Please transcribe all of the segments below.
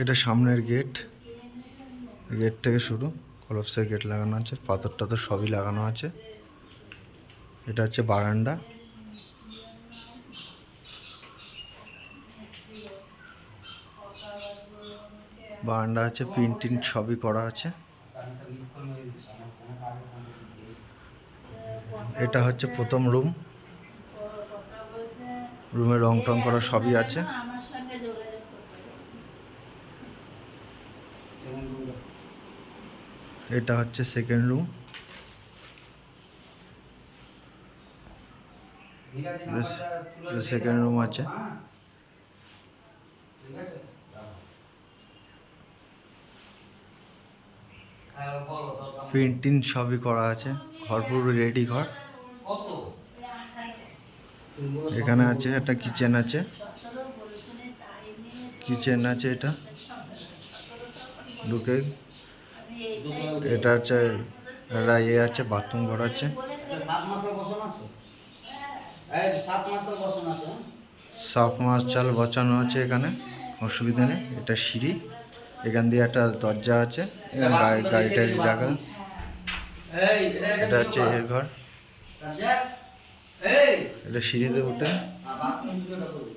এটা সামনের gate. Gate থেকে শুরু। কলপসের গেট লাগানো আছে। পাথর টাথর সবই লাগানো আছে। এটা হচ্ছে বারান্দা। বারান্দা আছে প্রিন্ট সবই করা আছে। এটা হচ্ছে প্রথম রুম। রুমে রং টং করা সবই আছে। এটা হচ্ছে সেকেন্ড রুম সেকেন্ড রুম আছে। প্রিন্টিং সবই করা আছে ঘর পুরো রেডি ঘর এখানে আছে একটা কিচেন আছে। কিচেন আছে এটা। ঢুকে এটা হচ্ছে একটা ইয়ে আছে, বাথরুম ঘর আছে। সাত বসন বসন মাছ চাল বচানো আছে এখানে, অসুবিধা নেই, এটা সিঁড়ি। এখান দিয়ে একটা দরজা আছে, এখানে গাড়ি গাড়ি টাড়ি জায়গা এটা হচ্ছে এর ঘর। এটা সিঁড়িতে উঠে আর বাথরুম ভিডিওটা করবি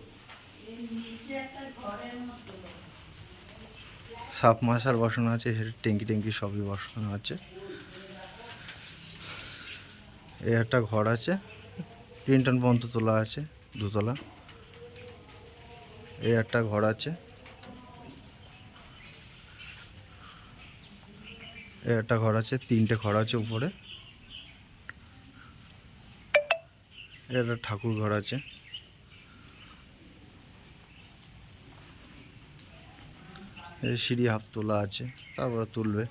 নিচে একটা ঘরের মতো সাফ মাছ আর বসানো আছে সেটা ট্যাঙ্কি ট্যাঙ্কি সবই বসানো আছে। এই একটা ঘর আছে প্রিন্টন পর্যন্ত তোলা আছে, দুতলা। এই একটা ঘর আছে। এই একটা ঘর আছে, তিনটে ঘর আছে উপরে। একটা ঠাকুর ঘর আছে। সিঁড়ি হাফ তোলা আছে তারপরে তুলবে।